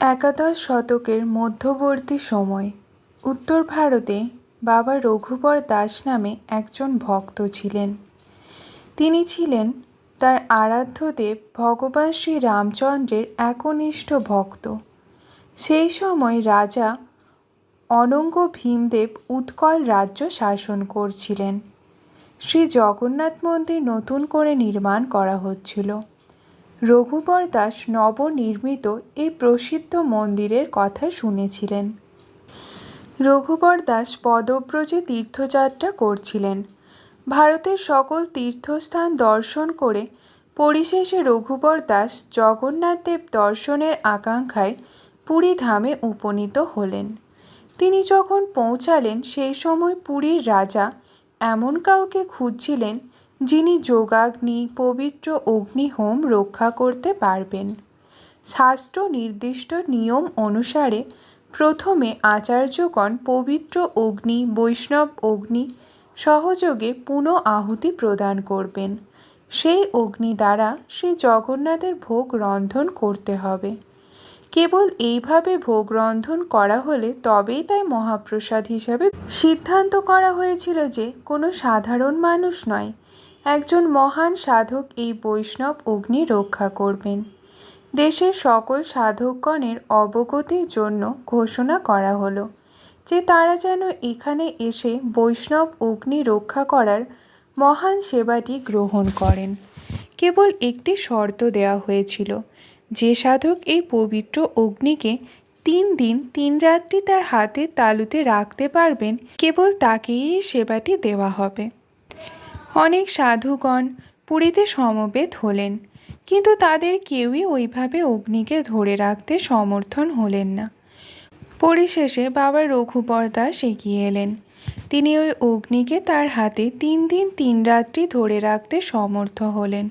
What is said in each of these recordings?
একাদশ শতকের মধ্যবর্তী সময়, উত্তর ভারতে বাবা রঘুবর দাস নামে একজন ভক্ত ছিলেন। তিনি ছিলেন তার আরাধ্য দেব ভগবান শ্রী রামচন্দ্রের একনিষ্ঠ ভক্ত। সেই সময় রাজা অনঙ্গ ভীমদেব উৎকল রাজ্য শাসন করছিলেন। শ্রী জগন্নাথ মন্দির নতুন করে নির্মাণ করা হচ্ছিল। রঘুবর দাস নবনির্মিত এই প্রসিদ্ধ মন্দিরের কথা শুনেছিলেন। রঘুবর দাস পদব্রজে তীর্থযাত্রা করছিলেন। ভারতের সকল তীর্থস্থান দর্শন করে পরিশেষে রঘুবর দাস জগন্নাথদেব দর্শনের আকাঙ্ক্ষায় পুরী ধামে উপনীত হলেন। তিনি যখন পৌঁছালেন, সেই সময় পুরীর রাজা এমন কাউকে খুঁজছিলেন যিনি যোগাগ্নি, পবিত্র অগ্নিহোম রক্ষা করতে পারবেন। শাস্ত্র নির্দিষ্ট নিয়ম অনুসারে প্রথমে আচার্যগণ পবিত্র অগ্নি, বৈষ্ণব অগ্নি সহযোগে পুনঃ আহুতি প্রদান করবেন। সেই অগ্নি দ্বারা শ্রী জগন্নাথের ভোগ রন্ধন করতে হবে। কেবল এইভাবে ভোগ রন্ধন করা হলে তবেই তাই মহাপ্রসাদ হিসাবে সিদ্ধান্ত করা হয়েছিল যে কোনো সাধারণ মানুষ নয় একজন মহান সাধক এই বৈষ্ণব অগ্নি রক্ষা করবেন। দেশের সকল সাধকগণের অবগতির জন্য ঘোষণা করা হলো যে তারা যেন এখানে এসে বৈষ্ণব অগ্নি রক্ষা করার মহান সেবাটি গ্রহণ করেন। কেবল একটি শর্ত দেওয়া হয়েছিল, যে সাধক এই পবিত্র অগ্নিকে তিন দিন তিন রাত্রি তার হাতের তালুতে রাখতে পারবেন, কেবল তাকেই সেবাটি দেওয়া হবে। অনেক সাধুগণ পুরীতে সমবেত হলেন, কিন্তু তাদের কেউই ওইভাবে অগ্নিকে ধরে রাখতে সমর্থন হলেন না। পরিশেষে বাবা রঘুবর দাস এগিয়ে এলেন। তিনি ওই অগ্নিকে তার হাতে তিন দিন তিন রাত্রি ধরে রাখতে সমর্থ হলেন।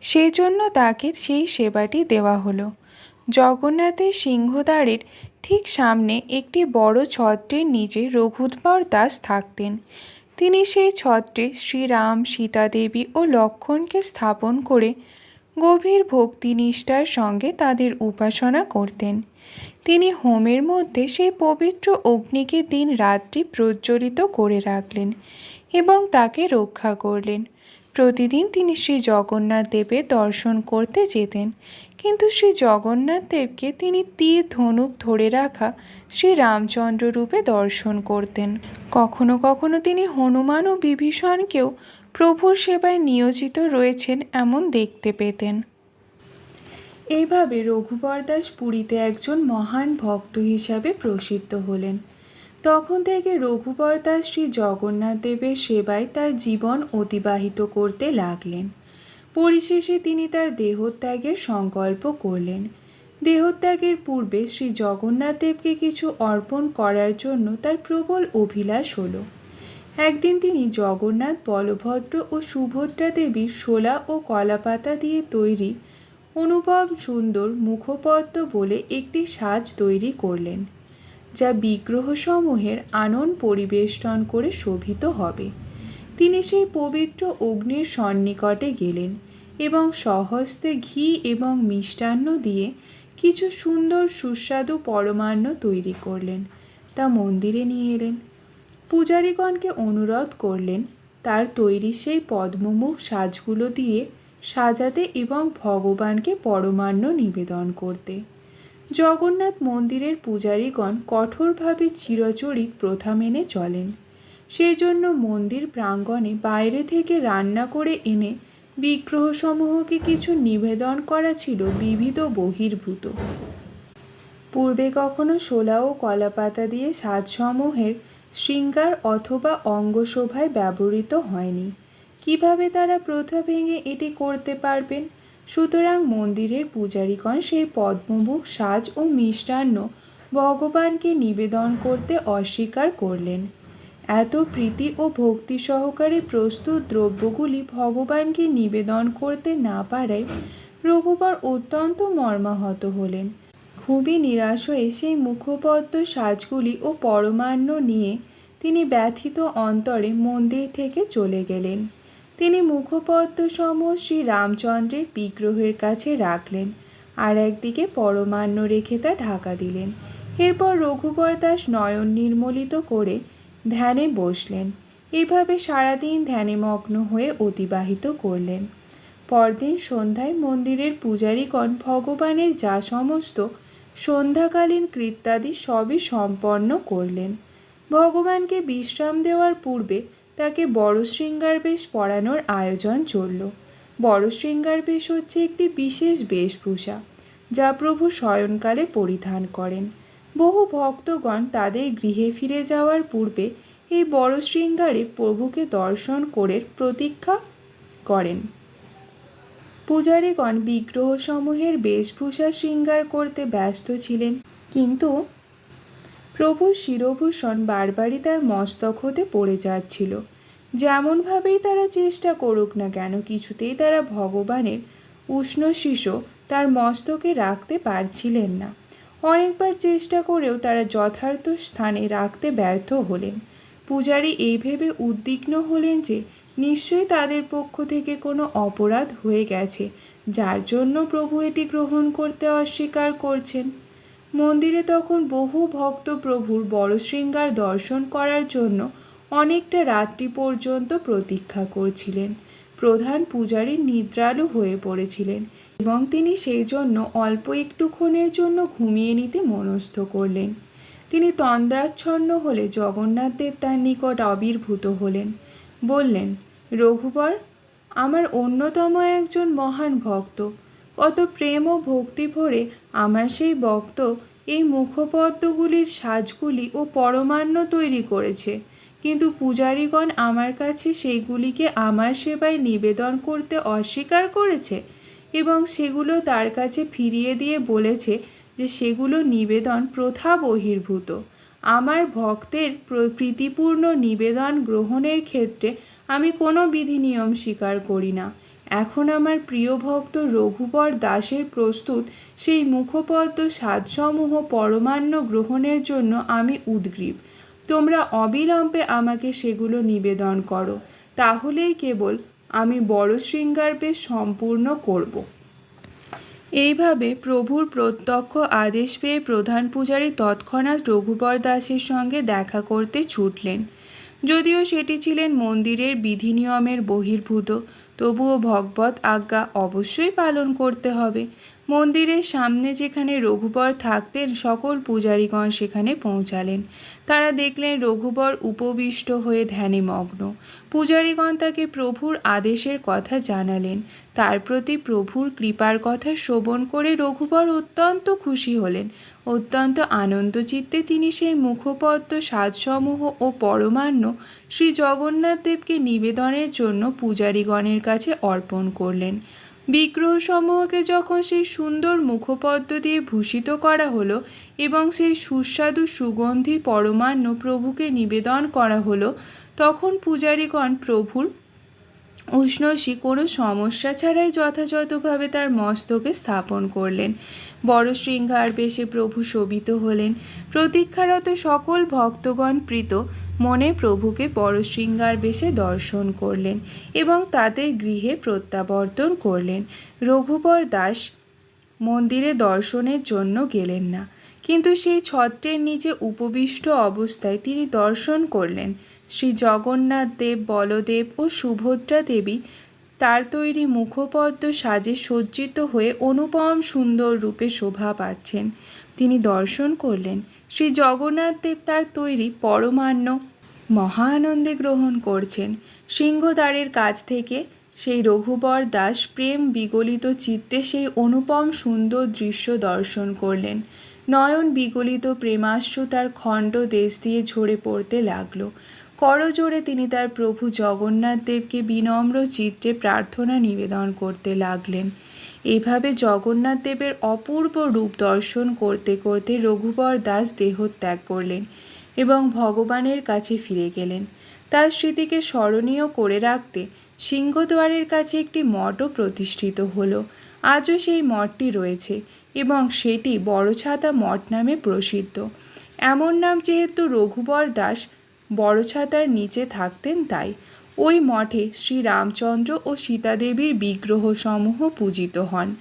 সেই জন্য তাকে সেই সেবাটি দেওয়া হলো। জগন্নাথের সিংহদ্বারের ঠিক সামনে একটি বড় ছত্রের নিচে রঘুবর দাস থাকতেন। তিনি সেই ছত্রে শ্রীরাম, সীতাদেবী ও লক্ষণকে স্থাপন করে গভীর ভক্তিনিষ্ঠার সঙ্গে তাদের উপাসনা করতেন। তিনি হোমের মধ্যে সেই পবিত্র অগ্নিকে দিন রাত্রি প্রজ্বলিত করে রাখলেন এবং তাকে রক্ষা করলেন। প্রতিদিন তিনি শ্রী জগন্নাথ দেবের দর্শন করতে যেতেন। কিন্তু শ্রী জগন্নাথ দেবকে তিনি তীর ধনুক ধরে রাখা শ্রী রামচন্দ্র রূপে দর্শন করতেন। কখনো কখনো তিনি হনুমান ও বিভীষণকেও প্রভুর সেবায় নিয়োজিত রয়েছেন এমন দেখতে পেতেন। এইভাবে রঘুবর দাস পুরীতে একজন মহান ভক্ত হিসাবে প্রসিদ্ধ হলেন। তখন থেকে রঘুবর দাস শ্রী জগন্নাথ দেবের সেবায় তার জীবন অতিবাহিত করতে লাগলেন। পরিশেষে তিনি তার দেহত্যাগের সংকল্প করলেন। দেহত্যাগের পূর্বে শ্রী জগন্নাথ দেবকে কিছু অর্পণ করার জন্য তার প্রবল অভিলাষ হলো। একদিন তিনি জগন্নাথ, বলভদ্র ও সুভদ্রা দেবীর শোলা ও কলাপাতা দিয়ে তৈরি অনুপম সুন্দর মুখপদ্ম বলে একটি সাজ তৈরি করলেন। যা বিগ্রহসমূহের আনন পরিবেষ্টন করে শোভিত হবে। তিনি সেই পবিত্র অগ্নির সন্নিকটে গেলেন এবং সহস্তে ঘি এবং মিষ্টান্ন দিয়ে কিছু সুন্দর সুস্বাদু পরমান্ন তৈরি করলেন। তা মন্দিরে নিয়ে এলেন। পূজারীগণকে অনুরোধ করলেন, তার তৈরি সেই পদ্মমুখ সাজগুলো দিয়ে সাজাতে এবং ভগবানকে পরমান্ন নিবেদন করতে। জগন্নাথ মন্দিরের পূজারীগণ কঠোরভাবে চিরচরিত প্রথা মেনে চলেন। সেই জন্য মন্দির প্রাঙ্গণে বাইরে থেকে রান্না করে এনে বিগ্রহসমূহকে কিছু নিবেদন করা ছিল বিবিধ বহির্ভূত। পূর্বে কখনো শোলা ও কলাপাতা দিয়ে সাজসমূহের শৃঙ্গার অথবা অঙ্গশোভায় ব্যবহৃত হয়নি। কীভাবে তারা প্রথা ভেঙে এটি করতে পারবেন সুতরাং মন্দিরের পূজারীগণ সেই পদ্মমুখ সাজ ও মিষ্টান্ন ভগবানকে নিবেদন করতে অস্বীকার করলেন। এত প্রীতি ও ভক্তি সহকারে প্রস্তুত দ্রব্যগুলি ভগবানকে নিবেদন করতে না পারায় রঘুবর অত্যন্ত মর্মাহত হলেন। খুবই নিরাশ হয়ে সেই মুখপদ্ম সাজগুলি ও পরমান্ন নিয়ে তিনি ব্যথিত অন্তরে মন্দির থেকে চলে গেলেন। তিনি মুখপদ্ম সম শ্রী রামচন্দ্রের বিগ্রহের কাছে রাখলেন আর একদিকে পরমান্ন রেখে তা ঢাকা দিলেন। এরপর রঘুবর দাস নয়ন নির্মলিত করে ধ্যানে বসলেন। এভাবে সারাদিন ধ্যানে মগ্ন হয়ে অতিবাহিত করলেন। পরদিন সন্ধ্যায় মন্দিরের পূজারীগণ ভগবানের যা সমস্ত সন্ধ্যাকালীন কৃত্যাদি সবই সম্পন্ন করলেন। ভগবানকে বিশ্রাম দেওয়ার পূর্বে তাকে বড় শৃঙ্গার বেশ পরানোর আয়োজন চলল। বড় শৃঙ্গার বেশ হচ্ছে একটি বিশেষ বেশভূষা, যা প্রভু শয়নকালে পরিধান করেন। বহু ভক্তগণ তাদের গৃহে ফিরে যাওয়ার পূর্বে এই বড় শৃঙ্গারে প্রভুকে দর্শন করে প্রতীক্ষা করেন। পূজারীগণ বিগ্রহসমূহের বেশভূষা শৃঙ্গার করতে ব্যস্ত ছিলেন, কিন্তু প্রভুর শিরভূষণ বারবারই তার মস্তক হতে পড়ে যাচ্ছিল। যেমনভাবেই তারা চেষ্টা করুক না কেন, কিছুতেই তারা ভগবানের উষ্ণ শিশু তার মস্তকে রাখতে পারছিলেন না। অনেকবার চেষ্টা করেও তারা যথার্থ স্থানে রাখতে ব্যর্থ হলেন। পূজারী এই ভেবে উদ্বিগ্ন হলেন যে, নিশ্চয়ই তাদের পক্ষ থেকে কোনো অপরাধ হয়ে গেছে, যার জন্য প্রভু এটি গ্রহণ করতে অস্বীকার করছেন। মন্দিরে তখন বহু ভক্ত প্রভুর বড় শৃঙ্গার দর্শন করার জন্য অনেকটা রাত্রি পর্যন্ত প্রতীক্ষা করছিলেন। প্রধান পূজারী নিদ্রালু হয়ে পড়েছিলেন এবং তিনি সেই জন্য অল্প একটুক্ষণের জন্য ঘুমিয়ে নিতে মনস্থ করলেন। তিনি তন্দ্রাচ্ছন্ন হলে জগন্নাথ দেব তার নিকট আবির্ভূত হলেন। বললেন, রঘুবর, আমার অন্যতম একজন মহান ভক্ত কত প্রেম ও ভক্তি ভরে আমার সেই ভক্ত এই মুখপদ্মগুলির সাজগুলি ও পরমান্ন তৈরি করেছে। কিন্তু পূজারীগণ আমার কাছে সেইগুলিকে আমার সেবায় নিবেদন করতে অস্বীকার করেছে এবং সেগুলো তার কাছে ফিরিয়ে দিয়ে বলেছে যে সেগুলো নিবেদন প্রথা বহির্ভূত। আমার ভক্তের প্র- প্রীতিপূর্ণ নিবেদন গ্রহণের ক্ষেত্রে আমি কোনো বিধি নিয়ম স্বীকার করি না। এখন আমার প্রিয় ভক্ত রঘুবর দাসের প্রস্তুত সেই মুখপদ্ম সাজসমূহ পরমান্ন গ্রহণের জন্য আমি উদ্গ্রীব। তোমরা অবিলম্বে আমাকে সেগুলো নিবেদন করো। তাহলেই কেবল আমি বড় শৃঙ্গার বেশ সম্পূর্ণ করব। এইভাবে প্রভুর প্রত্যক্ষ আদেশ পেয়ে প্রধান পূজারী তৎক্ষণাৎ রঘুবর দাসের সঙ্গে দেখা করতে ছুটলেন। যদিও সেটি ছিলেন মন্দিরের বিধি নিয়মের বহির্ভূত তবুও ভগবত আজ্ঞা অবশ্যই পালন করতে হবে। মন্দিরের সামনে যেখানে রঘুবর থাকতেন, সকল পূজারীগণ সেখানে পৌঁছালেন। তারা দেখলেন রঘুবর উপবিষ্ট হয়ে ধ্যানে মগ্ন পূজারীগণ তাকে প্রভুর আদেশের কথা জানালেন। তার প্রতি প্রভুর কৃপার কথা শ্রবণ করে রঘুবর অত্যন্ত খুশি হলেন। অত্যন্ত আনন্দচিত্তে তিনি সেই মুখপদ্ম সাজসমূহ ও পরমান্ন শ্রী জগন্নাথ দেবকে নিবেদনের জন্য পূজারীগণের কাছে অর্পণ করলেন। বিগ্রহসমূহকে যখন সেই সুন্দর মুখপদ্ম দিয়ে ভূষিত করা হলো এবং সেই সুস্বাদু সুগন্ধি পরমান্ন প্রভুকে নিবেদন করা হলো, তখন পূজারীগণ প্রভুর উষ্ণসী কোনো সমস্যা ছাড়াই যথাযথভাবে তার মস্তকে স্থাপন করলেন। বড় শৃঙ্গার বেশে প্রভু শোভিত হলেন। প্রতীক্ষারত সকল ভক্তগণ প্রীত মনে প্রভুকে বড় শৃঙ্গার বেশে দর্শন করলেন এবং তাদের গৃহে প্রত্যাবর্তন করলেন। রঘুবর দাস মন্দিরে দর্শনের জন্য গেলেন না। কিন্তু সেই ছত্রের নিচে উপবিষ্ট অবস্থায় তিনি দর্শন করলেন। শ্রী জগন্নাথ দেব, বলদেব ও সুভদ্রা দেবী তার তৈরি মুখপদ্ম সাজে সজ্জিত হয়ে অনুপম সুন্দর রূপে শোভা পাচ্ছেন। তিনি দর্শন করলেন। শ্রী জগন্নাথ দেব তার তৈরি পরমান্ন মহানন্দে গ্রহণ করছেন। সিংহদ্বারের কাছ থেকে সেই রঘুবর দাস প্রেম বিগলিত চিত্তে সেই অনুপম সুন্দর দৃশ্য দর্শন করলেন। নয়ন বিগলিত প্রেমাশ্রু তার খণ্ড দেশ দিয়ে ঝরে পড়তে লাগল। করজোড়ে তিনি তার প্রভু জগন্নাথ দেবকে বিনম্র চিত্রে প্রার্থনা নিবেদন করতে লাগলেন। এভাবে জগন্নাথ দেবের অপূর্ব রূপ দর্শন করতে করতে রঘুবর দাস দেহত্যাগ করলেন এবং ভগবানের কাছে ফিরে গেলেন। তার স্মৃতিকে স্মরণীয় করে রাখতে সিংহদ্বারের কাছে একটি মঠও প্রতিষ্ঠিত হলো। আজও সেই মঠটি রয়েছে। এবং সেটি বড়ছাতা মঠ নামে প্রসিদ্ধ। এমন নাম যেহেতু রঘুবর দাস বড়ছাতার নিচে থাকতেন তাই। ওই মঠে শ্রী রামচন্দ্র ও সীতাদেবীর বিগ্রহসমূহ পূজিত হন।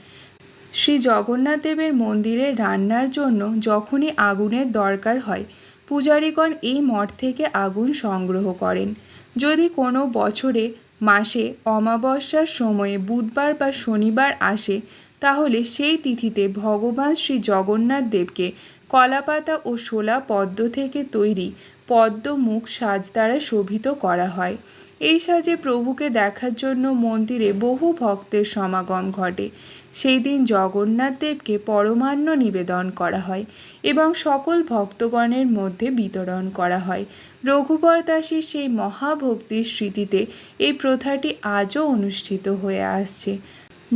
শ্রী জগন্নাথ দেবের মন্দিরে রান্নার জন্য যখনই আগুনের দরকার হয়, পূজারীগণ এই মঠ থেকে আগুন সংগ্রহ করেন। যদি কোনো বছরে মাসে অমাবস্যার সময়ে বুধবার বা শনিবার আসে, তাহলে সেই তিথিতে ভগবান শ্রী জগন্নাথ দেবকে কলাপাতা ও শোলা পদ্ম থেকে তৈরি পদ্ম মুখ সাজ দ্বারা শোভিত করা হয়। এই সাজে প্রভুকে দেখার জন্য মন্দিরে বহু ভক্তের সমাগম ঘটে। সেই দিন জগন্নাথ দেবকে পরমান্ন নিবেদন করা হয় এবং সকল ভক্তগণের মধ্যে বিতরণ করা হয়। রঘুবর দাসের সেই মহাভক্তির স্মৃতিতে এই প্রথাটি আজও অনুষ্ঠিত হয়ে আসছে।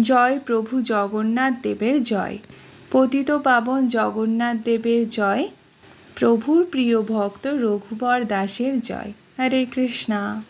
জয় প্রভু জগন্নাথ দেবের জয়। পতিত পাবন জগন্নাথ দেবের জয়। প্রভুর প্রিয় ভক্ত রঘুবর দাসের জয়। হরে কৃষ্ণা।